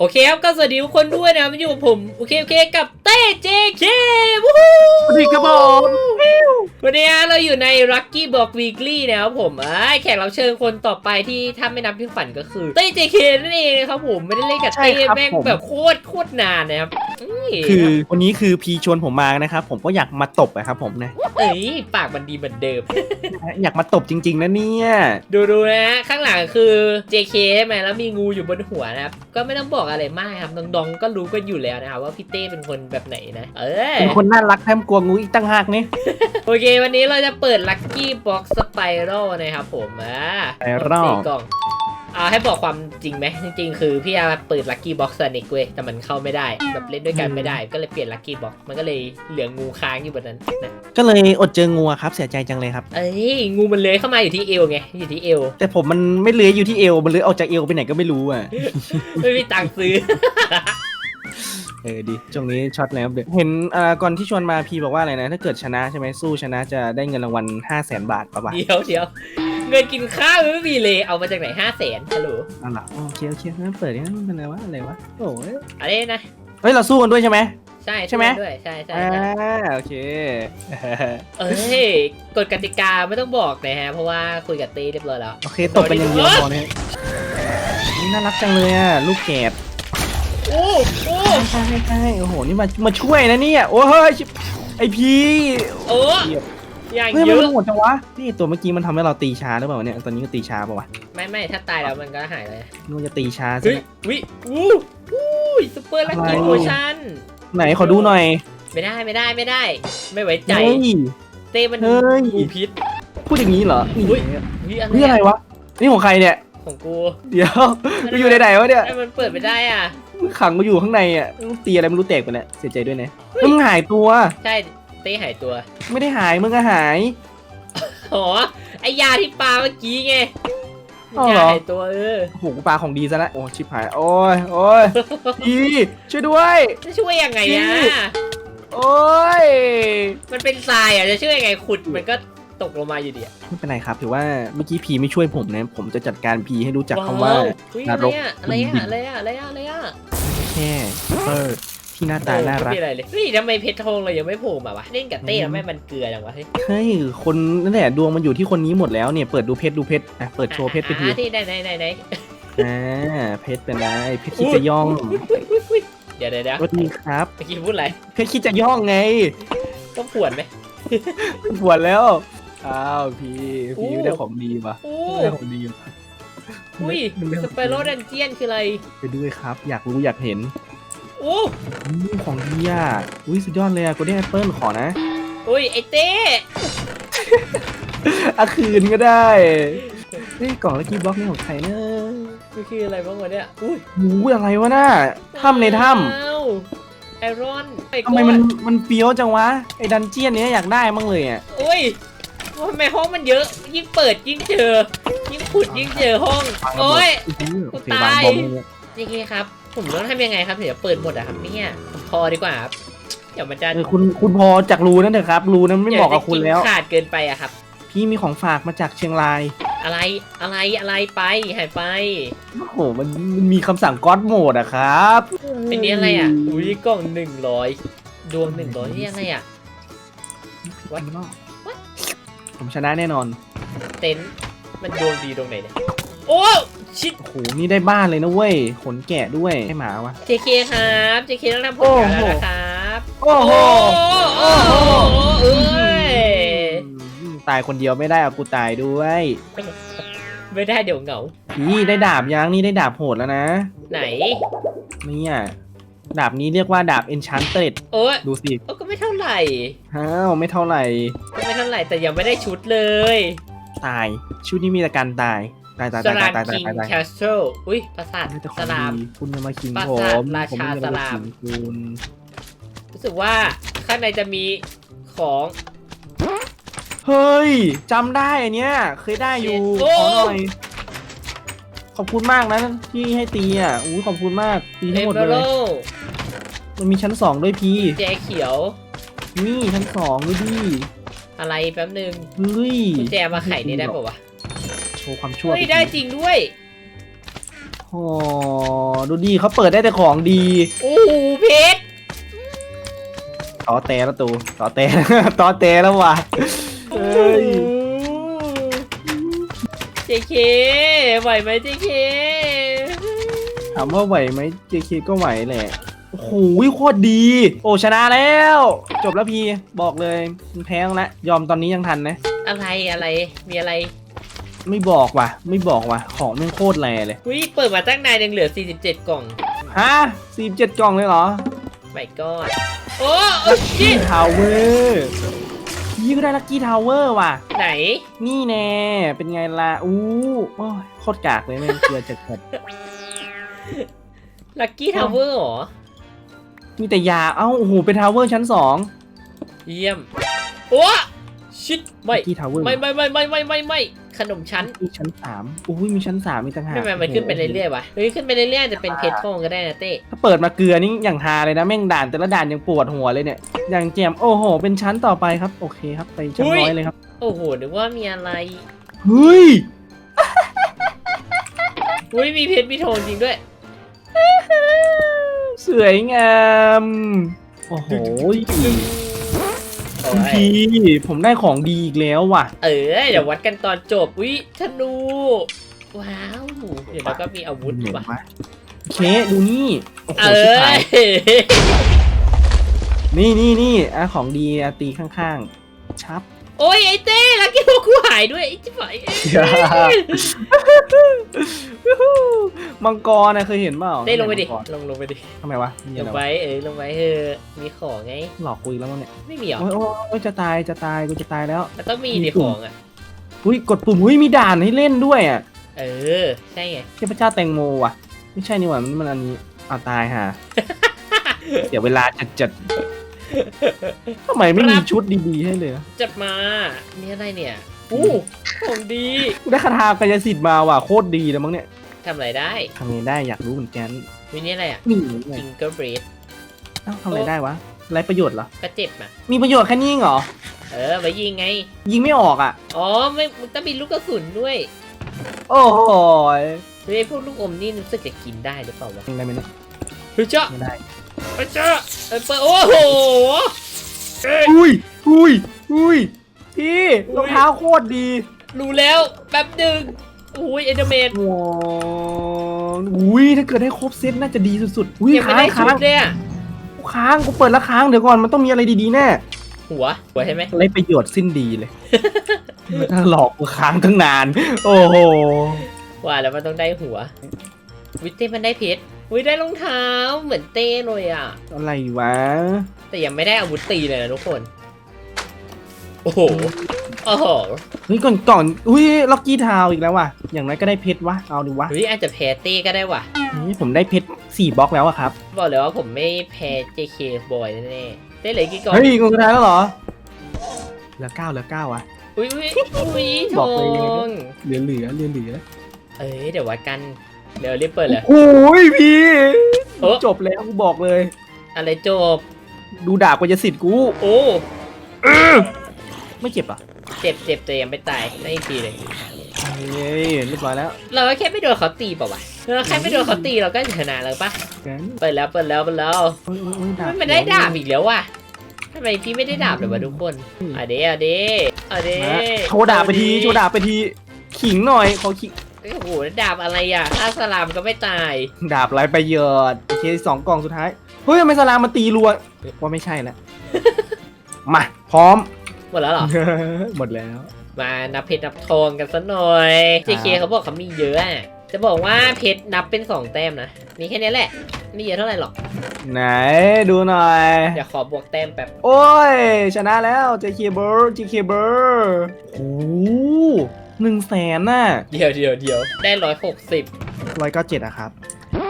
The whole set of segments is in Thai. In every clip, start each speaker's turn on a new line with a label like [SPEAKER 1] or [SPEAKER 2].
[SPEAKER 1] โอเคครับก็สวัสดีทุกคนด้วยนะครับอยู่กับผมโอเคโอเคกับเต้เจเควู้ฮู้
[SPEAKER 2] สวัสดีครับผม
[SPEAKER 1] วันนี้เราอยู่ใน Lucky Block Weekly นะครับผมเอ้ยแขกรับเชิญคนต่อไปที่ถ้าไม่นับพี่ขวัญก็คือ เต้เจเคนั่นเองนะครับผมไม่ได้เล่นกับ
[SPEAKER 2] ใช่
[SPEAKER 1] เต้
[SPEAKER 2] ครับ
[SPEAKER 1] แม่ง
[SPEAKER 2] ผม
[SPEAKER 1] แบบโคตรโคตรนานนะครับนี่
[SPEAKER 2] คือวันนี้คือพีชวนผมมานะครับผมก็อยากมาตบอะครับผมนะ
[SPEAKER 1] เอ้ยปากมันดีเหมือนเดิม
[SPEAKER 2] อยากมาตบจริง ๆนะเนี่ย
[SPEAKER 1] ดูดูนะฮะข้างหลังคือ JK ใช่ไหมแล้วมีงูอยู่บนหัวนะครับก็ไม่ต้องบอกอะไรมากครับน้องๆก็รู้กันอยู่แล้วนะครับว่าพี่เต้เป็นคนแบบไหนนะ เออ
[SPEAKER 2] เป็นคนน่ารักแถมกลัวงูอีกตั้งหากนี่
[SPEAKER 1] โอเค วันนี้เราจะเปิด Lucky Box Spiral นะครับผมอ่า
[SPEAKER 2] Spiral
[SPEAKER 1] สี่กล่องเอาให้บอกความจริงไหมจริงๆ คือพี่อาเปิด Lucky Box Sonic เว้ยแต่มันเข้าไม่ได้ แบบเล่นด้วยกันไม่ได้ก็เลยเปลี่ยน Lucky Box มันก็เลยเหลืองูค้างอยู่บนนั้นนะ
[SPEAKER 2] ก็เลยอดเจองูอะครับเสียใจจังเลยครับ
[SPEAKER 1] เอ้ยงูมันเลื้อยเข้ามาอยู่ที่เอวไงอยู่ที่เอว
[SPEAKER 2] แต่ผมมันไม่เลื้อยอยู่ที่เอวมันเลื้อยออกจากเอวไปไหนก็ไม่รู้อะ
[SPEAKER 1] ไม่มีตังค์ซื้อ
[SPEAKER 2] เออดีช่วงนี้ช็อตแล้วเดี๋ยวเห็นอ่าก่อนที่ชวนมาพีบอกว่าอะไรนะ ถ้าเกิดชนะใช่ไหมสู้ชนะจะได้เงินรางวัล5 0 0แสนบาทป่ะวะ
[SPEAKER 1] เดี๋ยวเดี๋ยว เงินกินข้าวไม่มีเลยเอามาจากไหนห้าแสนฮัลโหล
[SPEAKER 2] เอาล่ะโอเคโอเคงั้นเปิดนี่มันเป็นอะไรวะอะไรวะโอ้ย
[SPEAKER 1] อะไรนะ
[SPEAKER 2] เฮ้ยเราสู้กันด้วยใช่ไหม
[SPEAKER 1] ใช่
[SPEAKER 2] ใช่ไหม
[SPEAKER 1] ด้วยใช่ใช่
[SPEAKER 2] อ่า
[SPEAKER 1] ใช่
[SPEAKER 2] โอเค
[SPEAKER 1] เอ้ยกฎกติกาไม่ต้องบอกนะฮะ เพราะว่าคุยกับเต้เรียบร้อยแล้ว
[SPEAKER 2] โอเคตบเป็นอย่างเดียวพอเนี่ยนี่น่ารักจังเลยอะลูกแกด
[SPEAKER 1] โอ้โอ้
[SPEAKER 2] ใช่ใช่ใช่โอ้โหนี่มามาช่วยนะเนี่ยโอ้ยชิบไอพี
[SPEAKER 1] โอ้
[SPEAKER 2] เหี้ย
[SPEAKER 1] อย่าง
[SPEAKER 2] เฮ้ย
[SPEAKER 1] เย
[SPEAKER 2] มัน
[SPEAKER 1] อะ
[SPEAKER 2] โหดจังวะนี่ตัวเมื่อกี้มันทำให้เราตีช้าหรือเปล่าเนี่ยตอนนี้ก็ตีช้าป่าวะ
[SPEAKER 1] ไม่ไม่ถ้าตายแล้วมันก็หายเลย
[SPEAKER 2] นึกว่าจะตีช้าซะ
[SPEAKER 1] เฮ้ย
[SPEAKER 2] เนี่ย
[SPEAKER 1] วิอู้อู้ซุปเปอร์ลักกี้
[SPEAKER 2] อะไร
[SPEAKER 1] โพชั่น
[SPEAKER 2] ไหนขอดูหน่อย
[SPEAKER 1] ไม่ได้ไม่ได้ไม่ได้ ไม่ไว้ใจ
[SPEAKER 2] เฮ้ย
[SPEAKER 1] เต้มัน
[SPEAKER 2] เฮ้ย
[SPEAKER 1] งูพิษ
[SPEAKER 2] พูดอย่างนี้เหรอนี่
[SPEAKER 1] เฮ้ย
[SPEAKER 2] นี่
[SPEAKER 1] วิอะไร
[SPEAKER 2] อะไรวะนี่ของใครเนี่ย
[SPEAKER 1] ของกู
[SPEAKER 2] เดี๋ยวกูอยู่ในไหนวะเนี่ย
[SPEAKER 1] ไอ้มันเปิดไม่ได้อะ
[SPEAKER 2] มึงขังกูอยู่ข้างในอะมึงตีอะไรไม่รู้แตกไปเนี่ยเสียใจด้วยนะมึงหายตัว
[SPEAKER 1] ใช่ เต้หายตัว
[SPEAKER 2] ไม่ได้หายมึงก็หาย
[SPEAKER 1] อ๋อ ไอยาที่ปลาเมื่อกี้ไง
[SPEAKER 2] อ้าวเหร
[SPEAKER 1] ยา
[SPEAKER 2] อ
[SPEAKER 1] หายตัวเออ
[SPEAKER 2] โอ้โหกูปลาของดีซะแล้วโอ้ชิบหายโอ้ยโอ้ยพีช่วยด้วย
[SPEAKER 1] จะช่วยยังไงอะ
[SPEAKER 2] พี่ โอ้ย
[SPEAKER 1] มันเป็นทรายอะจะช่วยยังไงขุดมันก็ตกลงมาอยู่ดีอะ
[SPEAKER 2] ไม่เป็นไรครับถือว่าเมื่อกี้พีไม่ช่วยผมนะผมจะจัดการพีให้รู้จักคำว่า
[SPEAKER 1] อุ๊ย
[SPEAKER 2] น
[SPEAKER 1] อะไร
[SPEAKER 2] รก
[SPEAKER 1] อะอะไรอะอะไรอะอะไรอะอะไรอะ
[SPEAKER 2] แค่เออ ที่หน้าตาน่ารัก
[SPEAKER 1] ไม่มีอะไรเลยเฮ้ยทำไมเพชรทองเรายังไม่โผล่มาวะเล่นกับเต้แล้วไม่มันเกลือจังวะเฮ้ย
[SPEAKER 2] เฮ้ยคนนั่นแหละดวงมันอยู่ที่คนนี้หมดแล้วเนี่ยเปิดดูเพชรดูเพชรอะเปิดโชว์เพชรไปที
[SPEAKER 1] อะที่ไหนไหนไหนไหน
[SPEAKER 2] อ่าเพชรเป็นไรเพชรคิดจะย่อง
[SPEAKER 1] อุ๊ยอุ๊ยอุ๊ยอุ๊ยเดี๋ยวเดี๋ยวเดี๋ยว
[SPEAKER 2] สวัสดีครับ
[SPEAKER 1] เมื่อกี้พูดอะไร
[SPEAKER 2] เพชรคิดจะย่องไง
[SPEAKER 1] ต้องปวดไหม
[SPEAKER 2] ปวดแล้วอ้าวพี
[SPEAKER 1] อู้
[SPEAKER 2] พีได้ของดีป่ะ
[SPEAKER 1] โอ้
[SPEAKER 2] ได้ของดีว่ะ
[SPEAKER 1] อุ้ย
[SPEAKER 2] มันได้
[SPEAKER 1] สเปโรดันเจียนคืออะไร
[SPEAKER 2] ไปด้วยครับ อยากรู้อยากเห็น
[SPEAKER 1] โอ้
[SPEAKER 2] อืมของดีอะอุ้ยสุดยอดเลยอะกูได้แอปเปิลขอนะ
[SPEAKER 1] อุ้ยไอเต้
[SPEAKER 2] อาคืนก็ได้เฮ้ยกล่องลักกี้บล็อกนี่ของใครเนอะ
[SPEAKER 1] มันคืออะไรบ้างวะเนี่ยอุ้ย
[SPEAKER 2] หูอะไรวะน่ะถ้ำในถ้
[SPEAKER 1] ว้าวไอรอนำ
[SPEAKER 2] ทำไมมันมันเฟี้ยวจังวะไอ้ดันเจียนเนี้ยอยากได้มั่งเลยอะ
[SPEAKER 1] อุ้ยทำไมห้องมันเยอะ ยิ่งเปิดยิ่งเจอ ยิ่งขุดยิ่งเจอห้อง โอ้ย
[SPEAKER 2] โอเค
[SPEAKER 1] กู
[SPEAKER 2] วาง
[SPEAKER 1] ตาย
[SPEAKER 2] บอมเลย
[SPEAKER 1] นี่ครับ ผมต้องทำยังไงครับถึงจะเปิดหมดอะครับเนี่ยผมพอดีกว่าครับเดี๋ยวมันจะ
[SPEAKER 2] เออคุณคุณพอจากรูนั่นเถอะครับ รูนั้นไม่เหมาะกับคุณแล้ว
[SPEAKER 1] เดี๋ยจะกินขาดเกินไปอะครับ
[SPEAKER 2] พี่มีของฝากมาจากเชียงราย
[SPEAKER 1] อะไรอะไรอะไรไปหายไป
[SPEAKER 2] โอ้โหมันมันมีคำสั่งก๊อตโหมดอะครับ
[SPEAKER 1] เป็นนี้อะไรอะอุ้ยกล่องหนึ่งร้อยดวงหนึ่งร้อยนี่อะไรอะ
[SPEAKER 2] วัดผมชนะแน่นอน
[SPEAKER 1] เต็นท์มันดวงดีตรงไหนเนี่ยโอ้ ชิด
[SPEAKER 2] โอ้โหนี่ได้บ้านเลยนะเว้ย ขนแกะด้วยให้หมาวะ
[SPEAKER 1] JK ครับ JK ต้องทำผลงานแล้วนะครับ
[SPEAKER 2] โอ้โห
[SPEAKER 1] โอ้โหเอ้ย
[SPEAKER 2] อืมตายคนเดียวไม่ได้เอากูตายด้วย
[SPEAKER 1] ไม่ได้เดี๋ยวเหงา
[SPEAKER 2] นี่ได้ดาบยังนี่ได้ดาบโหดแล้วนะ
[SPEAKER 1] ไหน
[SPEAKER 2] เนี่ยดาบนี้เรียกว่าดาบ enchanted
[SPEAKER 1] โอ้ย
[SPEAKER 2] ดูสิ
[SPEAKER 1] โอ้ก็ไม่เท่าไหร่
[SPEAKER 2] อ้าวไม่เท่าไหร่
[SPEAKER 1] ก็ไม่เท่าไหร่แต่ยังไม่ได้ชุดเลย
[SPEAKER 2] ตายชุดนี้มีแต่การตาย ตายตาย
[SPEAKER 1] ส
[SPEAKER 2] ตาย
[SPEAKER 1] ลาม
[SPEAKER 2] ตายตาย
[SPEAKER 1] คิง
[SPEAKER 2] ตายตาย
[SPEAKER 1] แคสเซิลอุ้ยปราสาท
[SPEAKER 2] ไม่แต่ข
[SPEAKER 1] สลาม
[SPEAKER 2] คุณจะมาขิง
[SPEAKER 1] ปรา
[SPEAKER 2] ผ
[SPEAKER 1] สาท
[SPEAKER 2] ม
[SPEAKER 1] รา
[SPEAKER 2] ผม
[SPEAKER 1] ชา
[SPEAKER 2] ไม่ได้
[SPEAKER 1] ส
[SPEAKER 2] มา
[SPEAKER 1] ลาม
[SPEAKER 2] ขิงคุณ
[SPEAKER 1] รู้สึกว่าข้างในจะมีของ
[SPEAKER 2] เฮ้ยจำได้อันเนี้ยเคยได้อยู่ขอหน่อยขอบคุณมากนะที่ให้ตีอะอู้ขอบคุณมากตี
[SPEAKER 1] เอ
[SPEAKER 2] ทั้งหมด
[SPEAKER 1] เมอ
[SPEAKER 2] เลย มันมีชั้นสองด้วยพี่
[SPEAKER 1] แจเขียว
[SPEAKER 2] นี่ชั้นสองด้วยดิ
[SPEAKER 1] อะไรแป๊บนึง
[SPEAKER 2] เฮ้ย
[SPEAKER 1] กุญแจมาไขนี่ได้ปะวะ
[SPEAKER 2] โชว์ความชั่ว
[SPEAKER 1] เฮ้ยได้จริงด้วย
[SPEAKER 2] โหดูดีเขาเปิดได้แต่ของดี
[SPEAKER 1] โอ้โหเพชร
[SPEAKER 2] ต่อแต่แล้วตูต่อแต่ ต่อแต่แล้วว่ะเอ้ย
[SPEAKER 1] เจเคไหวไหมเจเค
[SPEAKER 2] ถามว่าไหวไหม JK ก็ไหวแหละ โอ้โหโคตรดี โอ้ชนะแล้ว จบแล้วพี่ บอกเลยมันแพ้แล้วยอมตอนนี้ยังทันนะ
[SPEAKER 1] อะไรอะไรมีอะไร
[SPEAKER 2] ไม่บอกว่ะ ไม่บอกว่ะ ของแม่งโคตรแรเลย
[SPEAKER 1] วิเปิดมาตั้งนานยังเหลือ 47 กล่อง
[SPEAKER 2] ฮะสี่เจ็ดกล่องเลยเหรอ
[SPEAKER 1] ไม่ก็โอ้โอ้ชิ
[SPEAKER 2] ทาวเวอร์ยี่ก็ได้ลักกี้ทาวเวอร์ว่ะ
[SPEAKER 1] ไหน
[SPEAKER 2] นี่แน่เป็นไงล่ะอู้โอ้ยโคตรกากเลยแม่งเกลือจัดจัด
[SPEAKER 1] ลักกี้ทาวเวอร์หรอ
[SPEAKER 2] มีแต่ยาเอ้าโอ้โหเป็นทาวเวอร์ชั้นสอง
[SPEAKER 1] เยี่ยม โอ้ชิดไม่
[SPEAKER 2] ลักกี้ทาวเวอร์
[SPEAKER 1] ไม่ไม่ไม่ไม่ไม่ไม่ไม่ ขนมชั้น
[SPEAKER 2] มีชั้นสามอุ้ยมีชั้นสามมีต่างหาก
[SPEAKER 1] ไม่ไม่มันขึ้นไปเรื่อยๆวะเฮ้ยขึ้นไปเรื่อยๆจะเป็นเพชรทองก็ได้นะเต้
[SPEAKER 2] ถ้าเปิดมาเกลือนี่อย่างฮาเลยนะแม่งด่านแต่ละด่านยังปวดหัวเลยเนี่ยอย่างแจมโอ้โห เป็นชั้นต่อไปครับ โอเคครับไปชั้นร้อยเลยครับ
[SPEAKER 1] โอ้โหนึกว่ามีอะไร
[SPEAKER 2] เฮ้ย
[SPEAKER 1] อุ้ยมีเพชรมีทองจริงด้วย
[SPEAKER 2] สวยงามโอ้โห
[SPEAKER 1] โอ้
[SPEAKER 2] คุณ
[SPEAKER 1] ย
[SPEAKER 2] พีผมได้ของดีอีกแล้วว่ะ
[SPEAKER 1] เออเดี๋ยววัดกันตอนจบอุ้ยธนู ว้าวเดี๋ยวเราก็มีอาวุธ
[SPEAKER 2] เห็น
[SPEAKER 1] ว่ะ
[SPEAKER 2] ปะโอเคดูนี่โอ้โห
[SPEAKER 1] เอ
[SPEAKER 2] ชิบ
[SPEAKER 1] อ
[SPEAKER 2] หายนี่นี่นี่อะของดีอะตีข้างๆ ชับ
[SPEAKER 1] โอ้ยไอ้เต้ลักกี้พวกกูหายด้วยไอ้จิ๋วไอ้
[SPEAKER 2] มังกรนะเคยเห็นเปล่า
[SPEAKER 1] ได้ลงไปดิ
[SPEAKER 2] มักร
[SPEAKER 1] ลงลงไปดิ
[SPEAKER 2] ทำไมวะมี
[SPEAKER 1] ล
[SPEAKER 2] อะไร
[SPEAKER 1] ง
[SPEAKER 2] วะ
[SPEAKER 1] ไปเออลงไปเออมีของไง
[SPEAKER 2] หลอกกูอีกแล้วมั้งเนี่ย
[SPEAKER 1] ไม่มีหรอ
[SPEAKER 2] โอ้ยโอ้ยโอ้ยจะตายจะตายกูจะตายแล้ว
[SPEAKER 1] มันต้องมี
[SPEAKER 2] มี
[SPEAKER 1] ดิ
[SPEAKER 2] ปุ่
[SPEAKER 1] ข
[SPEAKER 2] ม
[SPEAKER 1] องอะ
[SPEAKER 2] อุ้ยกดปุ่มอุ้ยมีด่านให้เล่นด้วยอะ
[SPEAKER 1] เออ ใช่ไง
[SPEAKER 2] เทพเจ้าแตงโมว่ะ ไม่ใช่นี่หว่ามันมันอันนี้อ่าตายฮะเสียเวลาจัดจัด ทำไมไม่มีชุดดีๆให้เลยอะ
[SPEAKER 1] จัดมานี่อะไรเนี่ยอู้ของดี
[SPEAKER 2] กูได้คาถากายสิทธิ์มาว่ะโคตรดีเลยมั้งเนี่ย
[SPEAKER 1] ทำอะไรได้
[SPEAKER 2] ทำไงได้อยากรู้เหมือนกัน
[SPEAKER 1] วินี่อะไรอะ
[SPEAKER 2] นี่ไง
[SPEAKER 1] จิงเกิลเบรด
[SPEAKER 2] เอ้าทำอะไรได้วะไรประโยชน์เหรอ
[SPEAKER 1] ก็เจ็บอะ
[SPEAKER 2] มีประโยชน์แค่นี้เองเหรอ
[SPEAKER 1] เออมายิงไง
[SPEAKER 2] ยิงไม่ออกอะ
[SPEAKER 1] อ๋อไม่มันต้องมีลูกกระสุนด้วย
[SPEAKER 2] โอ้โห
[SPEAKER 1] เฮ้ยพวกลูกอมนี่รู้สึกจะกินได้หรือเปล่าวะ
[SPEAKER 2] ยิงได้ไหมเนี่ย
[SPEAKER 1] เฮ้ยเจ้า
[SPEAKER 2] ไม่ได้
[SPEAKER 1] เฮ้ยเจ้าเออเปิดโอ้โหเอ้ย
[SPEAKER 2] อุ้ยอุ้ยอุ้ยพี่
[SPEAKER 1] อุ้ย
[SPEAKER 2] รองเท้าโคตรดี
[SPEAKER 1] รู้แล้วแป๊บหนึ่งอุ้ยเอเดเมน
[SPEAKER 2] ว้าวอุ้ยถ้าเกิดได้ครบเซตน่าจะดีสุดๆอุ้ย
[SPEAKER 1] ยังไม่
[SPEAKER 2] ค้าง
[SPEAKER 1] ได้ชุ
[SPEAKER 2] ค้า
[SPEAKER 1] ด
[SPEAKER 2] ง
[SPEAKER 1] เลยอะ
[SPEAKER 2] ค้างกูเปิดแล้วค้างเดี๋ยวก่อนมันต้องมีอะไรดีๆแน่
[SPEAKER 1] หัวหัวใช่ไหม
[SPEAKER 2] ไรประโยชน์สิ้นดีเลย ถ้าหลอกกูค้างตั้งนาน โอ้โห
[SPEAKER 1] ว่าแล้วมันต้องได้หัว วิเต้มันได้เพชร วิได้รองเท้าเหมือนเต้เลยอะ
[SPEAKER 2] อะไรวะ
[SPEAKER 1] แต่ยังไม่ได้อาวุธตีเลยนะทุกคน โอ้โห โอ้โห
[SPEAKER 2] เฮ้ยก่อนก่อนอุ้ยล็อกกี้ทาวอีกแล้วว่ะ อย่างไรก็ได้เพชรวะ เอาดิวะ
[SPEAKER 1] เฮ้ยอาจจะแพ้เต้ก็ได้ว่ะ
[SPEAKER 2] นี่ผมได้เพชรสี่บล็อกแล้วอะครับ
[SPEAKER 1] บอกเลยว่าผมไม่แพ้ JK Boy แน่ๆเต้เหลือกี่กล่อง
[SPEAKER 2] เฮ้ยกูสุดท้ายแล้วเหรอ เหลือเก้าเหลือเก้าอะ
[SPEAKER 1] อุ้ยอุ้ยอุ้ยท
[SPEAKER 2] บ
[SPEAKER 1] อ
[SPEAKER 2] อกเลย
[SPEAKER 1] ง
[SPEAKER 2] เหลือเหลือเหลือเหลือ
[SPEAKER 1] เอ้ยเดี๋ยววัดกัน เดี๋ยวรีบเปิดเลย
[SPEAKER 2] โอ้ยพี่
[SPEAKER 1] เออ
[SPEAKER 2] จบแล้วกูบอกเลย
[SPEAKER 1] อะไรจบ
[SPEAKER 2] ดูดาบกว่าจะสิทธิ์กู
[SPEAKER 1] โอ้
[SPEAKER 2] ไม่เจ็บอะ
[SPEAKER 1] เจ็บเจ็บแต่ยังไม่ตายได้อีกทีเลย
[SPEAKER 2] เฮ้ยเรียบร้อยแล้ว
[SPEAKER 1] เราก็แค่ไม่โดนเขาตีเปล่าวะเราแค่ไม่โดนเขาตีเราก็ชนะแล้วปะ
[SPEAKER 2] งั้น
[SPEAKER 1] เปิดแล้วเปิดแล้วเปิดแล้ว
[SPEAKER 2] โอ้ยโอ้ยโอ้ยดาบ
[SPEAKER 1] มันได้ดาบอีกแล้วว่ะทำไมพี่ไม่ได้ดาบเลยวะทุกคนอะเด้อะเด้อะเด้
[SPEAKER 2] มาโชว์ดาบไปทีโชว์ดาบไปที ขิงหน่อยขอขิง
[SPEAKER 1] โอ้โหดาบอะไรอะถ้าสลามก็ไม่ตาย
[SPEAKER 2] ดาบไรประโยชน์โอเคสองกล่องสุดท้าย เฮ้ยทำไมสลามมาตีรัวว่าไม่ใช่แล้ว มา พร้อม
[SPEAKER 1] หมดแล้วเหรอ
[SPEAKER 2] หมดแล้ว
[SPEAKER 1] มานับเพชรนับทองกันสักหน่อย
[SPEAKER 2] ครับ
[SPEAKER 1] JK เขาบอกเขามีเยอะอะจะบอกว่าเพชรนับเป็นสองแต้มนะ มีแค่นี้แหละ ไม่เยอะเท่าไหร่หรอก
[SPEAKER 2] ไหนดูหน่อย
[SPEAKER 1] เดี๋ยวขอบวกแต้มแป๊บ
[SPEAKER 2] โอ้ย ชนะแล้ว JK b i r d JK b i r d โอ้ห นึ่งแสนน่ะ
[SPEAKER 1] เดี๋ยวเดี๋ยวเดี๋ยวได้ร้อยหกสิบ
[SPEAKER 2] ร้อยเก้าเจ็ดอะครับ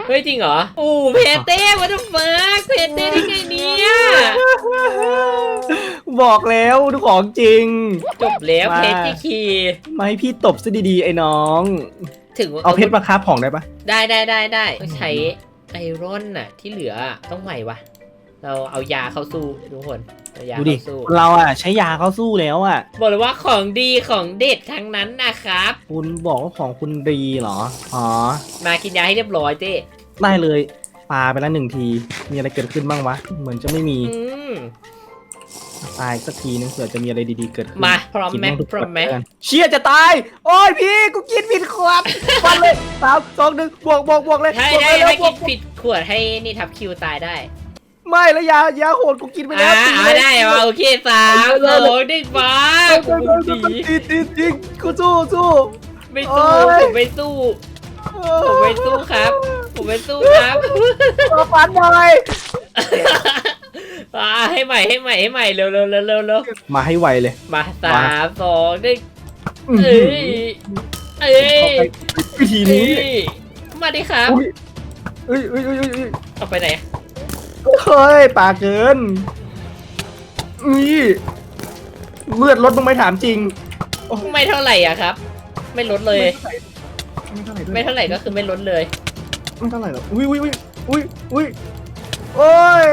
[SPEAKER 1] เฮ้ยจริงเหรอโอ้เพชรเต้วัตถุฟ้าเพชรเต้ได้ไงเนี่ย
[SPEAKER 2] บอกแล้วดูของจริง
[SPEAKER 1] จบแล้ว
[SPEAKER 2] มา
[SPEAKER 1] เพชรที่คี
[SPEAKER 2] มาให้พี่ตบซะดีๆ ไอ้น้อง
[SPEAKER 1] ถึง
[SPEAKER 2] เอาเพชรมาคาบของได้ปะ
[SPEAKER 1] ได้ได้ได้ได้ต้องใช้ไอรอนน่ะ ที่เหลืออะต้องไหววะ เราเอายาเข้าสู้ทุกคนเอายา
[SPEAKER 2] ดูดิ
[SPEAKER 1] เข้าสู้
[SPEAKER 2] เราอะ ใช้ยาเขาสู้แล้วอะ
[SPEAKER 1] บอกเลยว่าของดีของเด็ดทั้งนั้นนะครับ
[SPEAKER 2] คุณบอกว่าของคุณดีเหรอ อ๋อ
[SPEAKER 1] มากินยาให้เรียบร้อยเต้
[SPEAKER 2] ได้เลยปาไปแล้วหนึ่งที มีอะไรเกิดขึ้นบ้างวะ เหมือนจะไม่มี
[SPEAKER 1] อืม
[SPEAKER 2] ตายสักทีนึงเผื่อจะมีอะไรดีๆเกิดขึ้น
[SPEAKER 1] มาพร้อม
[SPEAKER 2] กิน
[SPEAKER 1] ไหม
[SPEAKER 2] แงทุก
[SPEAKER 1] พร้อมไหม
[SPEAKER 2] ขวดแล้วกันเชี่ยจะตาย โอ้ยพี่กูกินผิดขวดฟันเลยสามสองหนึ่งบวกบวกบวกเลย
[SPEAKER 1] ถ้า
[SPEAKER 2] บวก
[SPEAKER 1] ได้
[SPEAKER 2] เลย
[SPEAKER 1] ถ้า
[SPEAKER 2] บว
[SPEAKER 1] กิ
[SPEAKER 2] ก
[SPEAKER 1] นผิดขวดให้นี่ทับคิวตายได้
[SPEAKER 2] ไม่แล้วยายาโหดกูกินไปแล้
[SPEAKER 1] อ่าว
[SPEAKER 2] ตี
[SPEAKER 1] เอา
[SPEAKER 2] เลย
[SPEAKER 1] ได้มาโอเคสามสองหนึ่งฟ้า
[SPEAKER 2] ตีตีตีตีกูสู้สู้
[SPEAKER 1] ไม่สู้
[SPEAKER 2] โอ้ย
[SPEAKER 1] ผมไม่สู้ ผมไม่สู้ครับ ผมไม่สู้ครับ
[SPEAKER 2] มาฟันหน่อย
[SPEAKER 1] อ่าให้ใหม่ให้ใหม่ให้ใหม่เร็วเร็วเร็วเร็วเร็ว
[SPEAKER 2] มาให้ไวเลย
[SPEAKER 1] มาสามสองหนึ่ง
[SPEAKER 2] อื้อ
[SPEAKER 1] เอ้
[SPEAKER 2] หื
[SPEAKER 1] ย
[SPEAKER 2] อ
[SPEAKER 1] เอ้ย
[SPEAKER 2] เข้าไป วิธี
[SPEAKER 1] เอ้
[SPEAKER 2] นี้
[SPEAKER 1] ยมาดิครับ
[SPEAKER 2] อุ้ยเอ้ยเอ้ยเอ้ยเอ้ยเอ้ย
[SPEAKER 1] เอาไปไหน
[SPEAKER 2] เฮ้ยปากเกินนี่เลือดลดลงไหม่ถามจริง
[SPEAKER 1] ไม่เท่าไหร่อะครับ ไม่ลดเลย
[SPEAKER 2] ไม่เท่าไหร่ด้วย
[SPEAKER 1] ไม่เท่าไหร่ก็คือไม่ลดเลย
[SPEAKER 2] ไม่เท่าไหร่หรอกอุ้ยอุ้ยอุ้ยอุ้ยอุ้ยโอ้ย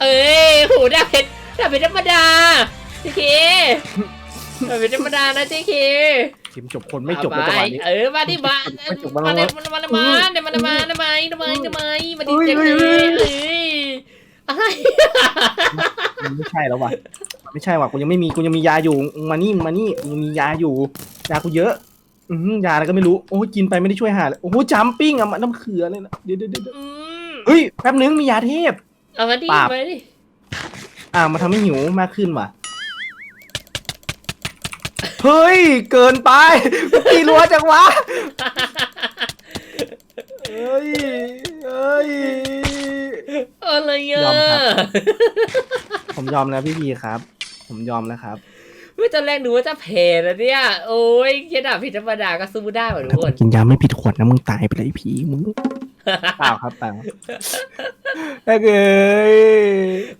[SPEAKER 1] เอ้ยโหูดาบเพชรดาบเพชรธรรมดาเจเคดาบเพชรธรรมดานะเจเค
[SPEAKER 2] ทีมจบคนไม่จบเลยจังหวะนี้
[SPEAKER 1] เออมาดิมา
[SPEAKER 2] ไม่จบ
[SPEAKER 1] มา
[SPEAKER 2] มา
[SPEAKER 1] เล
[SPEAKER 2] แล้
[SPEAKER 1] ยวมามามามาเดี๋ยวมามาทำไมทำไมทำไมมาดิเจเค
[SPEAKER 2] อุ้ยอุ้ยอุ้ย
[SPEAKER 1] เอ้ยอะไร
[SPEAKER 2] มันไม่ใช่แล้วว่ะมันไม่ใช่ว่ะกูยังไม่มีกูยังมียาอยู่มานี่มานี่กูยังมียาอยู่ยากูเยอะ อือหือยาอะไรก็ไม่รู้โอ้ยกินไปไม่ได้ช่วยหาเลยโอ้โหจัมปิ้งอะมันน้ำเขือเลยนะเดี๋ยวเดี๋ยวเดี๋ยว
[SPEAKER 1] อืม
[SPEAKER 2] เฮ้ยแป๊บนึงมียาเทพ
[SPEAKER 1] เอามาดิ
[SPEAKER 2] ปราบ
[SPEAKER 1] มาดิ
[SPEAKER 2] อ่ามาทำให้หิวมากขึ้นว่ะ เฮ้ย เกินไปตีรัวจังวะเฮ้ยเฮ้ย
[SPEAKER 1] อะไรอะ
[SPEAKER 2] ยอมครับ ผมยอมแล้วพี่พีครับ ผมยอมแล้วครับ
[SPEAKER 1] ไม่ตอนแรกดูว่าจะแพ้แล้วเนี่ย โอ้ยแค่ดาบเพชรธรรมดาก็สู้ได้ว่ะทุกคน
[SPEAKER 2] กินยาไม่ผิดขวดนะมึงตายไปเลยผีมึงเปล่าครับเปล่าเอ้ย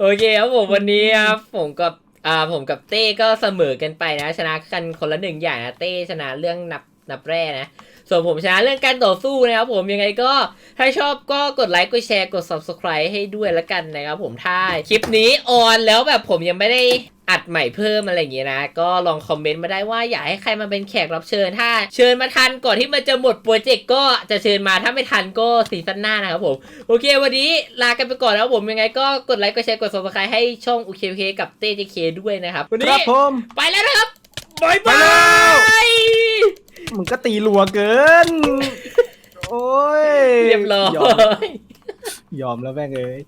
[SPEAKER 1] โอเคครับผมวันนี้ครับผมกับ อ่าผมกับเต้ก็เสมอกันไปนะ ชนะกันคนละหนึ่งอย่างนะเต้ชนะเรื่องนับนับแร่นะส่วนผมชนะเรื่องการต่อสู้นะครับผมยังไงก็ถ้าชอบก็กดไลค์กดแชร์กด subscribe ให้ด้วยละกันนะครับผมถ้าคลิปนี้ออนแล้วแบบผมยังไม่ได้ อัดใหม่เพิ่มอะไรอย่างเงี้ยนะ ก็ลองคอมเมนต์มาได้ว่าอยากให้ใครมาเป็นแขกรับเชิญ ถ้าเชิญมาทันก่อนที่มันจะหมดโปรเจกต์ก็จะเชิญมาถ้าไม่ทันก็ซีซั่นหน้านะครับผม โอเค วันนี้ลากันไปก่อนนะครับผมยังไงก็กดไลค์กดแชร์กด subscribe ให้ช่อง UKK กับเต้ JK ด้วยนะครับวัน
[SPEAKER 2] ค
[SPEAKER 1] นี้
[SPEAKER 2] รับผม
[SPEAKER 1] ไปแล้วนะครับบาย
[SPEAKER 2] ไป
[SPEAKER 1] บา
[SPEAKER 2] แล้ว
[SPEAKER 1] ย
[SPEAKER 2] มึงก็ตีรัวเกิน โอ้ย
[SPEAKER 1] เรียบร้อย
[SPEAKER 2] มยอมแล้วแม่งเอ้ย